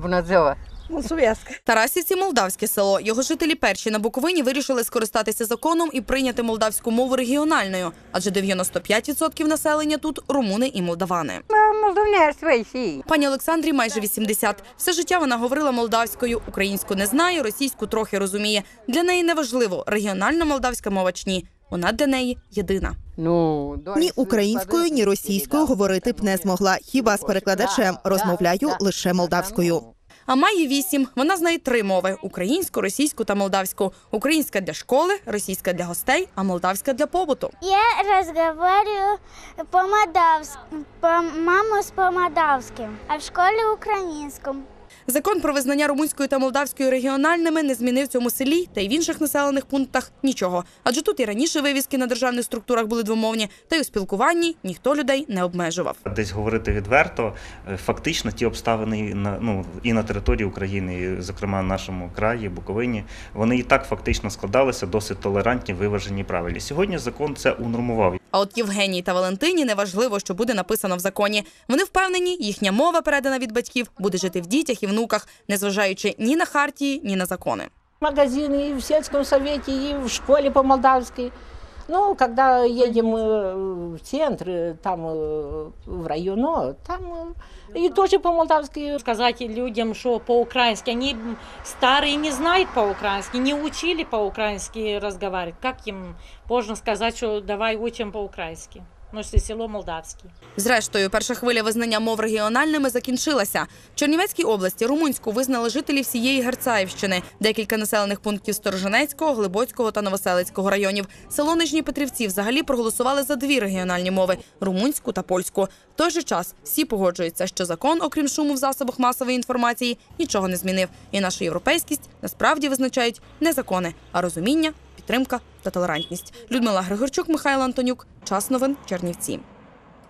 Вона взяла. Ну, Тарасівці молдавське село. Його жителі перші на Буковині вирішили скористатися законом і прийняти молдавську мову регіональною, адже 95% населення тут румуни і молдавани. Пані Олександрі майже 80. Все життя вона говорила молдавською, українську не знає, російську трохи розуміє. Для неї неважливо, регіональна молдавська мова чи ні. Вона для неї єдина. Ну, Ні українською, ні російською говорити б не змогла. Хіба з перекладачем розмовляю лише молдавською. А має вісім. Вона знає три мови: українську, російську та молдавську. Українська для школи, російська для гостей, а молдавська для побуту. Я разговариваю по-молдавски, по маму с по-молдавски, а в школе украинском. Закон про визнання румунської та молдавської регіональними не змінив цьому селі та й в інших населених пунктах нічого. Адже тут і раніше вивіски на державних структурах були двомовні, та й у спілкуванні ніхто людей не обмежував. Десь говорити відверто, е, фактично ті обставини на ну і на території України, і, зокрема в нашому краї, Буковині, вони і так фактично складалися досить толерантні, виважені, правильні. Сьогодні закон це унормував. А от Євгенії та Валентині не важливо, що буде написано в законі. Вони впевнені, їхня мова, передана від батьків, буде жити в дітях і внуках, незважаючи ні на хартії, ні на закони. Магазини і в сільському совєті, і в школі по-молдавски. Ну, когда едем э, в центр, э, там э, в районо, там э, и тоже по-молдавски. сказать людям, что по-украински. Они м, старые не знают по-украински, не учили по-украински разговаривать. Как им можно сказать, что давай учим по-украински? Ну, село Молдавське. Зрештою, перша хвиля визнання мов регіональними закінчилася. В Чернівецькій області румунську визнали жителі всієї Герцаївщини, декілька населених пунктів Сторожинецького, Глибоцького та Новоселицького районів. Село Нижні Петрівці взагалі проголосували за дві регіональні мови румунську та польську. В той же час всі погоджуються, що закон, окрім шуму в засобах масової інформації, нічого не змінив. І нашу європейськість насправді визначають не закони, а розуміння, підтримка та толерантність. Людмила Григорчук, Михайло Антонюк. Час новин Чернівці.